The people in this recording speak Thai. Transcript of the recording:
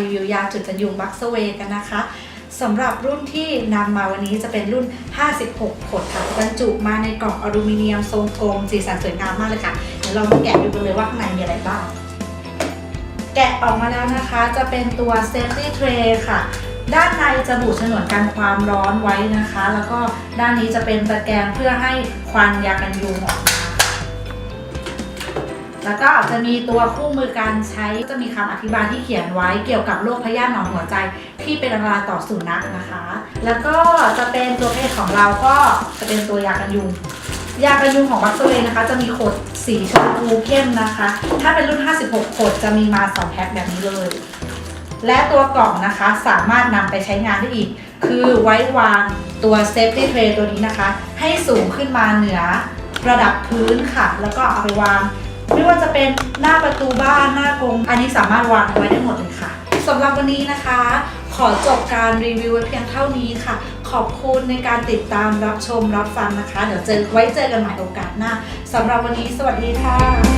รีวิวยาจุ่นกันยุงบัคเซเวกันนะคะสำหรับรุ่นที่นำมาวันนี้จะเป็นรุ่น 56 ขดค่ะบรรจุมาในกล่องอลูมิเนียมทรงกลม สีสันสวยงามมากเลยค่ะ เดี๋ยวเรามาแกะดูกันเลยว่าข้างในมีอะไรบ้าง แกะออกมาแล้วนะคะ จะเป็นตัว safety tray ค่ะ ด้านในจะบุฉนวนกันความร้อนไว้นะคะ แล้วก็ด้านนี้จะเป็นตะแกรงเพื่อให้ควันยากันยุงออกมา แล้วก็จะมีตัวคู่มือการใช้จะมีคำอธิบายที่เขียนไว้เกี่ยวกับโรคพยาธิหนอนหัวใจ ที่เป็นอันตรายต่อสุนัขนะคะ แล้วก็จะเป็นตัวเพศของเราก็จะเป็นตัวยากันยุงยากันยุงของบัคเซเลนะคะ จะมีขดสีชมพูเข้มนะคะ ถ้าเป็นรุ่น 56 ขดจะมีมา2แพ็คแบบนี้เลย และตัวกล่องนะคะสามารถนำไปใช้งานได้อีก คือไว้วางตัว safety tray ตัวนี้นะคะ ให้สูงขึ้นมาเหนือระดับพื้นค่ะ แล้วก็เอาไปวาง ไม่ว่าจะเป็นหน้าประตูบ้านหน้ากรงอันนี้สามารถวางไว้ได้หมดเลยค่ะสำหรับวันนี้นะคะ ขอจบการรีวิวไว้เพียงเท่านี้ค่ะ ขอบคุณในการติดตามรับชมรับฟังนะคะ เดี๋ยวเจอไว้เจอกันใหม่โอกาสหน้าสำหรับวันนี้สวัสดีค่ะ